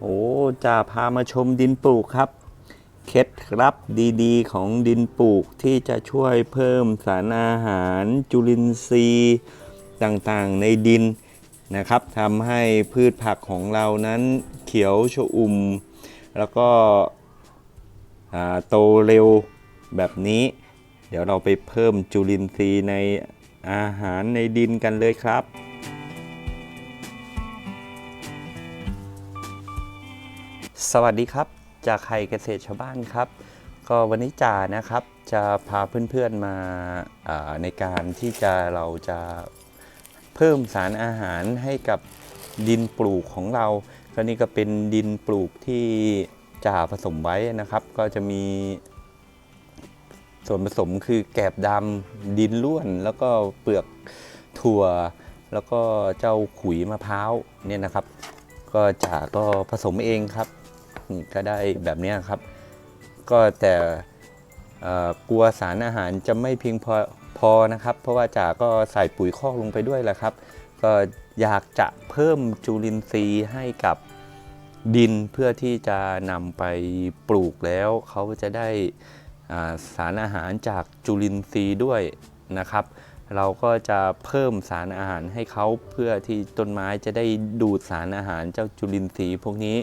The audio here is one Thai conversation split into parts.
โอ้จะพามาชมดินปลูกครับ เคล็ดลับดีๆ ของดินปลูกที่จะช่วยเพิ่มสารอาหาร จุลินทรีย์ต่างๆในดินนะครับทำให้พืชผักของเรานั้นเขียวชอุ่ม แล้วก็โตเร็วแบบนี้ เดี๋ยวเราไปเพิ่มจุลินทรีย์ในอาหารในดินกันเลยครับ สวัสดีครับ จากไข่เกษตรชาวบ้านครับ ก็วันนี้จ่านะครับจะพาเพื่อนๆมาอ่าในการที่จะเราจะเพิ่มสารอาหารให้กับดินปลูกของเรา ก็นี่ก็เป็นดินปลูกที่จ่าผสมไว้นะครับ ก็จะมี ส่วนผสมคือแกบดำดินล้วน แล้วก็เปลือกถั่ว แล้วก็เจ้าขุยมะพร้าวเนี่ยนะครับ ก็จ่าก็ผสมเองครับ นี่ก็ได้แบบนี้ครับ ก็แต่กลัวสารอาหารจะไม่เพียงพอพอนะครับ เพราะว่าจ่าก็ใส่ปุ๋ยคอกลงไปด้วยแหละครับ ก็อยากจะเพิ่มจุลินทรีย์ให้กับดินเพื่อที่จะนำไปปลูกแล้ว เขาจะได้าสารอาหารจากจุลินทรีย์ด้วยนะครับ เราก็จะเพิ่มสารอาหารให้เขาเพื่อที่ต้นไม้จะได้ดูดสารอาหารเจ้าจุลินทรีย์พวกนี้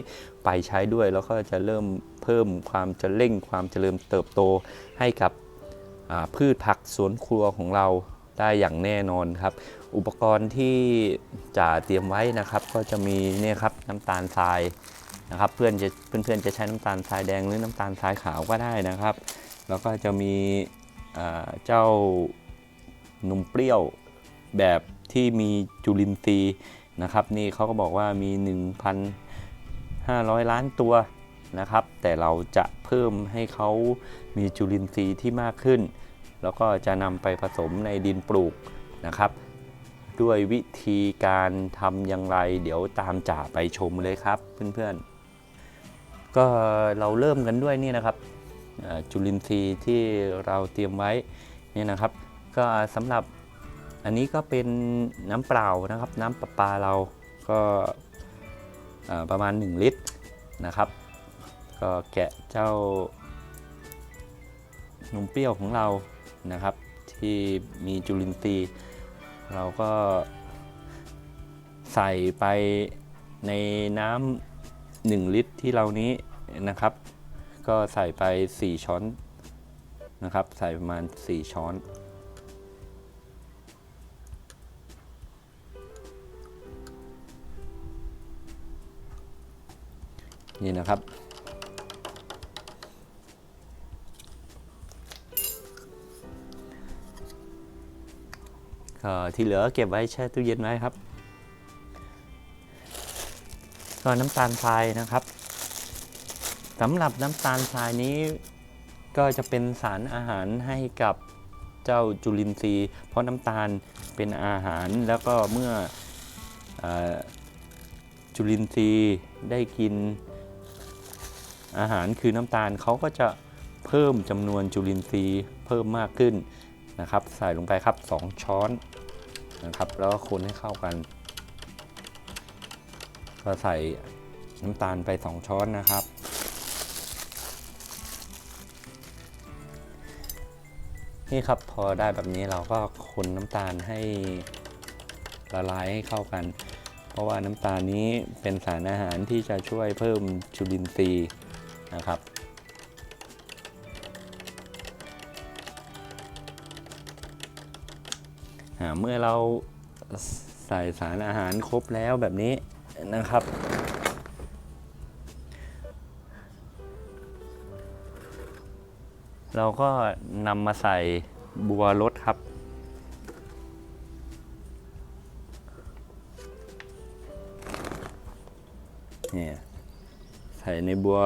ไปใช้ด้วย แล้วก็จะเริ่มเพิ่มความจะเร่งความเจริญเติบโตให้กับพืชผักสวนครัวของเราได้อย่างแน่นอนครับ อุปกรณ์ที่จะเตรียมไว้นะครับ ก็จะมีเนี่ยครับน้ำตาลทรายนะครับเพื่อนจะเพื่อนๆจะใช้น้ำตาลทรายแดงหรือน้ำตาลทรายขาวก็ได้นะครับ แล้วก็จะมีเจ้านมเปรี้ยวแบบที่มีจุลินทรีย์นะครับ นี่เขาก็บอกว่ามี 500 ล้านตัวนะครับ แต่เราจะเพิ่มให้เขามีจุลินทรีย์ที่มากขึ้น แล้วก็จะนำไปผสมในดินปลูกนะครับ ด้วยวิธีการทำอย่างไร เดี๋ยวตามจ่าไปชมเลยครับเพื่อนๆ ก็เราเริ่มกันด้วยนี่นะครับจุลินทรีย์ที่เราเตรียมไว้นี่นะครับ ก็สำหรับอันนี้ก็เป็นน้ำเปล่านะครับ น้ำประปาเราก็ประมาณ 1 ลิตร นะครับ ก็แกะเจ้านมเปรี้ยวของเรานะครับ ที่มีจุลินทรีย์ เราก็ใส่ไปในน้ำ1ลิตรที่เรานี้นะครับ ก็ใส่ไป 4 ช้อนนะครับ ใส่ประมาณ 4 ช้อน นี่นะครับ ที่เหลือเก็บไว้แช่ตู้เย็นไว้ครับก็น้ำตาลทรายนะครับสำหรับน้ำตาลทรายนี้ก็จะเป็นสารอาหารให้กับเจ้าจุลินทรีย์ เพราะน้ำตาลเป็นอาหารแล้วก็เมื่อเออจุลินทรีย์ได้กิน อาหารคือน้ำตาลเขาก็จะเพิ่มจำนวนจุลินทรีย์เพิ่มมากขึ้นนะครับ ใส่ลงไปครับ 2 ช้อนนะครับแล้วก็คนให้เข้ากันก็ใส่น้ำตาลไป 2 ช้อนนะครับ นี่ครับพอได้แบบนี้เราก็คนน้ำตาลให้ละลายให้เข้ากัน เพราะว่าน้ำตาลนี้เป็นสารอาหารที่จะช่วยเพิ่มจุลินทรีย์ นะครับอ่าเมื่อเราใส่สารอาหารครบแล้วแบบนี้นะครับ เราก็นำมาใส่บัวรถครับเนี่ยใส่ในบัว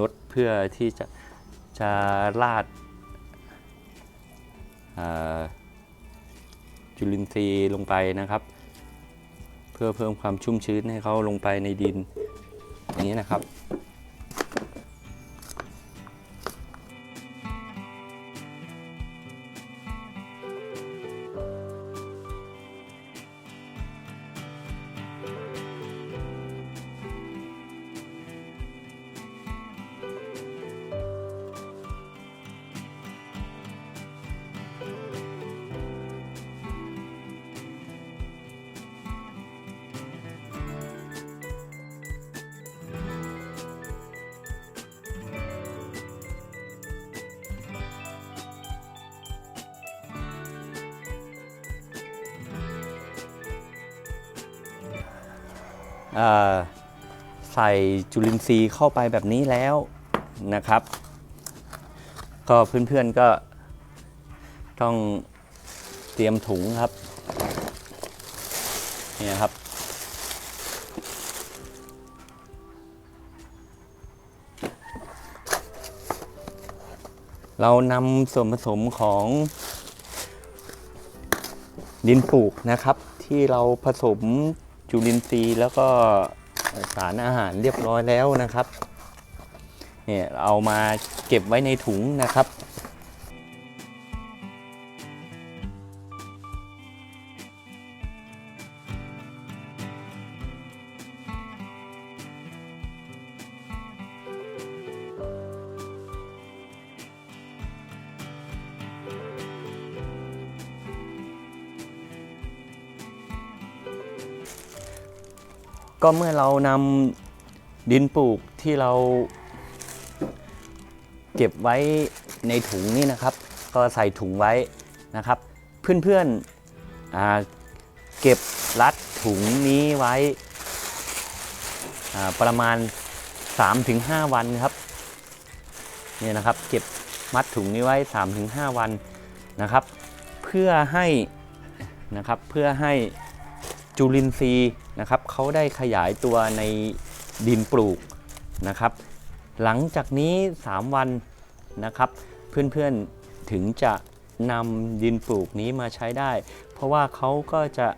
รถเพื่อที่จะจะลาดจุลินทรีย์ลงไปนะครับ เพื่อเพิ่มความชุ่มชื้นให้เขาลงไปในดินอย่างนี้นะครับ ใส่จุลินทรีย์เข้าไปแบบนี้แล้วนะครับ ก็เพื่อนๆก็ต้องเตรียมถุงครับนี่ครับ เรานำส่วนผสมของดินปลูกนะครับ ที่เราผสม จุลินทรีย์แล้วก็สารอาหารเรียบร้อยแล้วนะครับเนี่ยเอามาเก็บไว้ในถุงนะครับ ก็เมื่อเรานำดินปลูกที่เรา เก็บไว้ในถุงนี่นะครับ ก็ใส่ถุงไว้นะครับ เพื่อนๆเก็บรัดถุงนี้ไว้ประมาณ 3-5 วันครับเนี่ยนะครับเก็บมัดถุงนี้ไว้ 3-5 วันนะครับ เพื่อให้นะครับเพื่อให้จุลินทรีย์ นะครับเขาได้ขยายตัวในดินปลูกนะครับ หลังจากนี้ 3 วันนะครับ เพื่อนๆถึงจะนำดินปลูกนี้มาใช้ได้ เพราะว่าเขาก็จะ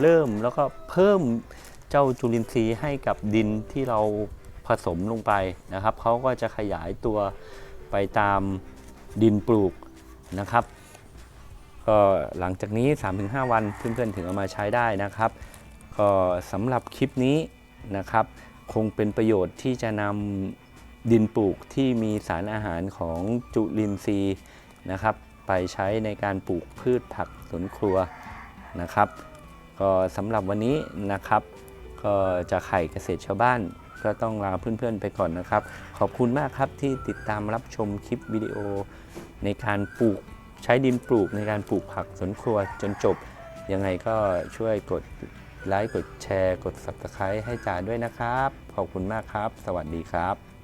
เริ่มแล้วก็เพิ่มเจ้าจุลินทรีย์ให้กับดินที่เราผสมลงไปนะครับเขาก็จะขยายตัวไปตามดินปลูกนะครับก็หลังจากนี้ 3-5 วันเพื่อนๆถึงเอามาใช้ได้นะครับ สำหรับคลิปนี้นะครับ คงเป็นประโยชน์ที่จะนำดินปลูกที่มีสารอาหารของจุลินทรีย์นะครับ ไปใช้ในการปลูกพืชผักสวนครัวนะครับ ก็สำหรับวันนี้นะครับ ก็จะไข่เกษตรชาวบ้านก็ต้องลาเพื่อนๆไปก่อนนะครับ ขอบคุณมากครับที่ติดตามรับชมคลิปวิดีโอ ในการปลูกใช้ดินปลูกในการปลูกผักสวนครัวจนจบยังไงก็ช่วยกด ไลค์ กดแชร์ กด Subscribe ให้จ่าด้วยนะครับ ขอบคุณมากครับ สวัสดีครับ